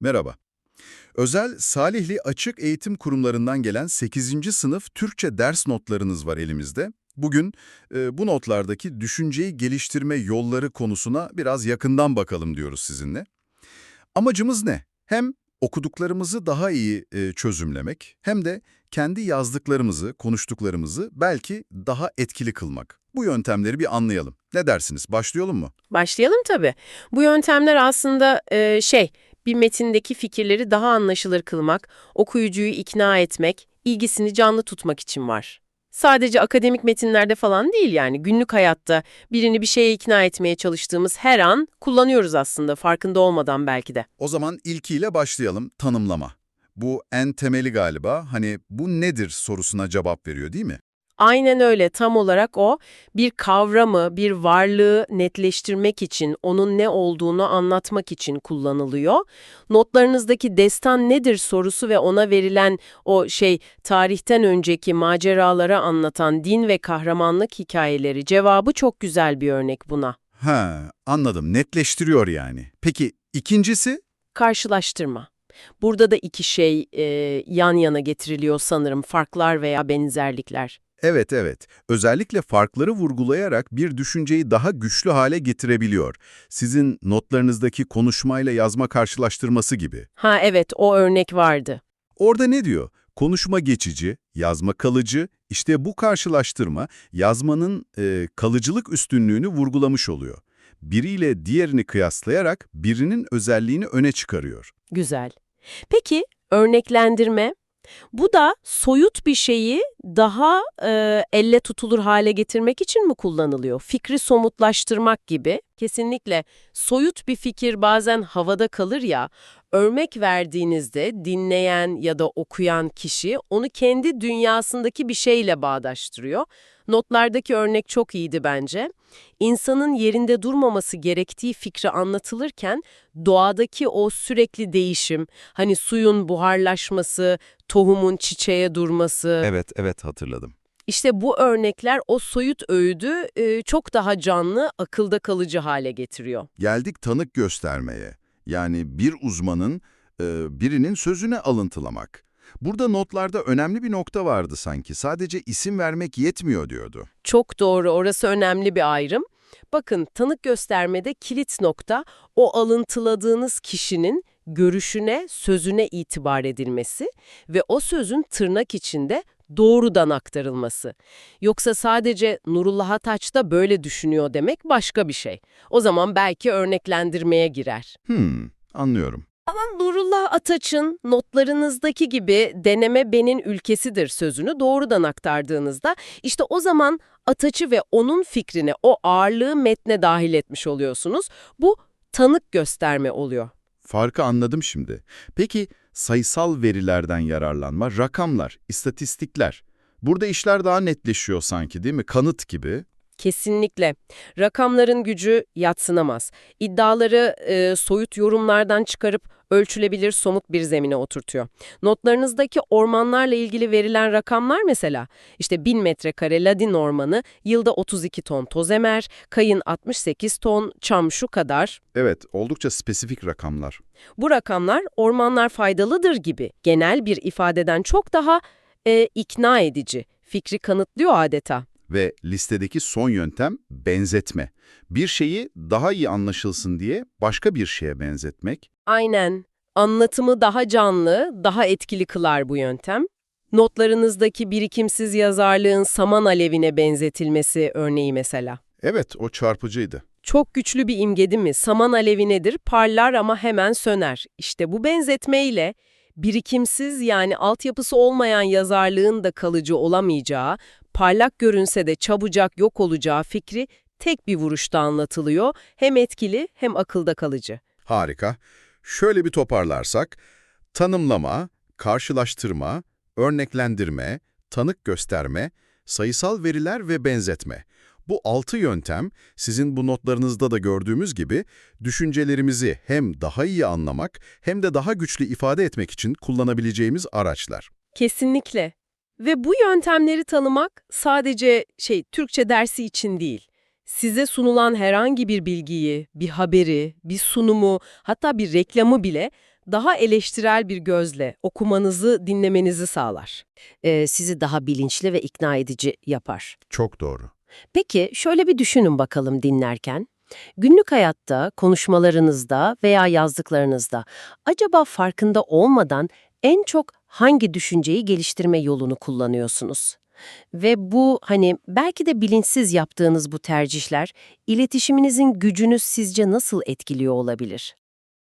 Merhaba. Özel Salihli Açık Eğitim Kurumlarından gelen 8. sınıf Türkçe ders notlarınız var elimizde. Bugün e, bu notlardaki düşünceyi geliştirme yolları konusuna biraz yakından bakalım diyoruz sizinle. Amacımız ne? Hem okuduklarımızı daha iyi e, çözümlemek hem de kendi yazdıklarımızı, konuştuklarımızı belki daha etkili kılmak. Bu yöntemleri bir anlayalım. Ne dersiniz? Başlayalım mı? Başlayalım tabii. Bu yöntemler aslında e, şey, bir metindeki fikirleri daha anlaşılır kılmak, okuyucuyu ikna etmek, ilgisini canlı tutmak için var. Sadece akademik metinlerde falan değil yani günlük hayatta birini bir şeye ikna etmeye çalıştığımız her an kullanıyoruz aslında farkında olmadan belki de. O zaman ilkiyle başlayalım, tanımlama. Bu en temeli galiba, hani bu nedir sorusuna cevap veriyor değil mi? Aynen öyle tam olarak o bir kavramı, bir varlığı netleştirmek için, onun ne olduğunu anlatmak için kullanılıyor. Notlarınızdaki destan nedir sorusu ve ona verilen o şey tarihten önceki maceraları anlatan din ve kahramanlık hikayeleri cevabı çok güzel bir örnek buna. Ha, anladım. Netleştiriyor yani. Peki ikincisi? Karşılaştırma. Burada da iki şey e, yan yana getiriliyor sanırım, farklar veya benzerlikler. Evet, evet. Özellikle farkları vurgulayarak bir düşünceyi daha güçlü hale getirebiliyor. Sizin notlarınızdaki konuşmayla yazma karşılaştırması gibi. Ha evet, o örnek vardı. Orada ne diyor? Konuşma geçici, yazma kalıcı. İşte bu karşılaştırma yazmanın e, kalıcılık üstünlüğünü vurgulamış oluyor. Biriyle diğerini kıyaslayarak birinin özelliğini öne çıkarıyor. Güzel. Peki örneklendirme? Bu da soyut bir şeyi daha e, elle tutulur hale getirmek için mi kullanılıyor? Fikri somutlaştırmak gibi. Kesinlikle soyut bir fikir bazen havada kalır ya, örnek verdiğinizde dinleyen ya da okuyan kişi onu kendi dünyasındaki bir şeyle bağdaştırıyor. Notlardaki örnek çok iyiydi bence. İnsanın yerinde durmaması gerektiği fikri anlatılırken doğadaki o sürekli değişim, hani suyun buharlaşması, tohumun çiçeğe durması... Evet, evet hatırladım. İşte bu örnekler o soyut öğüdü e, çok daha canlı, akılda kalıcı hale getiriyor. Geldik tanık göstermeye. Yani bir uzmanın e, birinin sözüne alıntılamak. Burada notlarda önemli bir nokta vardı sanki. Sadece isim vermek yetmiyor diyordu. Çok doğru, orası önemli bir ayrım. Bakın tanık göstermede kilit nokta o alıntıladığınız kişinin görüşüne, sözüne itibar edilmesi ve o sözün tırnak içinde doğrudan aktarılması. Yoksa sadece Nurullah Ataç da böyle düşünüyor demek başka bir şey. O zaman belki örneklendirmeye girer. Hmm, anlıyorum. Ama Nurullah Ataç'ın notlarınızdaki gibi deneme benin ülkesidir sözünü doğrudan aktardığınızda işte o zaman Ataç'ı ve onun fikrini o ağırlığı metne dahil etmiş oluyorsunuz. Bu tanık gösterme oluyor. Farkı anladım şimdi. Peki sayısal verilerden yararlanma, rakamlar, istatistikler. Burada işler daha netleşiyor sanki değil mi? Kanıt gibi. Kesinlikle. Rakamların gücü yatsınamaz. İddiaları e, soyut yorumlardan çıkarıp ölçülebilir somut bir zemine oturtuyor. Notlarınızdaki ormanlarla ilgili verilen rakamlar mesela, işte 1000 metrekare Ladin ormanı yılda 32 ton toz emer, kayın 68 ton, çam şu kadar. Evet, oldukça spesifik rakamlar. Bu rakamlar ormanlar faydalıdır gibi genel bir ifadeden çok daha e, ikna edici, fikri kanıtlıyor adeta. Ve listedeki son yöntem benzetme. Bir şeyi daha iyi anlaşılsın diye başka bir şeye benzetmek. Aynen. Anlatımı daha canlı, daha etkili kılar bu yöntem. Notlarınızdaki birikimsiz yazarlığın saman alevine benzetilmesi örneği mesela. Evet, o çarpıcıydı. Çok güçlü bir imge değil mi? Saman alevi nedir? Parlar ama hemen söner. İşte bu benzetmeyle birikimsiz yani altyapısı olmayan yazarlığın da kalıcı olamayacağı, parlak görünse de çabucak yok olacağı fikri tek bir vuruşta anlatılıyor. Hem etkili hem akılda kalıcı. Harika. Şöyle bir toparlarsak, tanımlama, karşılaştırma, örneklendirme, tanık gösterme, sayısal veriler ve benzetme. Bu altı yöntem, sizin bu notlarınızda da gördüğümüz gibi, düşüncelerimizi hem daha iyi anlamak hem de daha güçlü ifade etmek için kullanabileceğimiz araçlar. Kesinlikle. Ve bu yöntemleri tanımak sadece şey Türkçe dersi için değil. Size sunulan herhangi bir bilgiyi, bir haberi, bir sunumu, hatta bir reklamı bile daha eleştirel bir gözle okumanızı, dinlemenizi sağlar. Ee, sizi daha bilinçli ve ikna edici yapar. Çok doğru. Peki şöyle bir düşünün bakalım dinlerken. Günlük hayatta, konuşmalarınızda veya yazdıklarınızda acaba farkında olmadan en çok hangi düşünceyi geliştirme yolunu kullanıyorsunuz? Ve bu hani belki de bilinçsiz yaptığınız bu tercihler iletişiminizin gücünü sizce nasıl etkiliyor olabilir?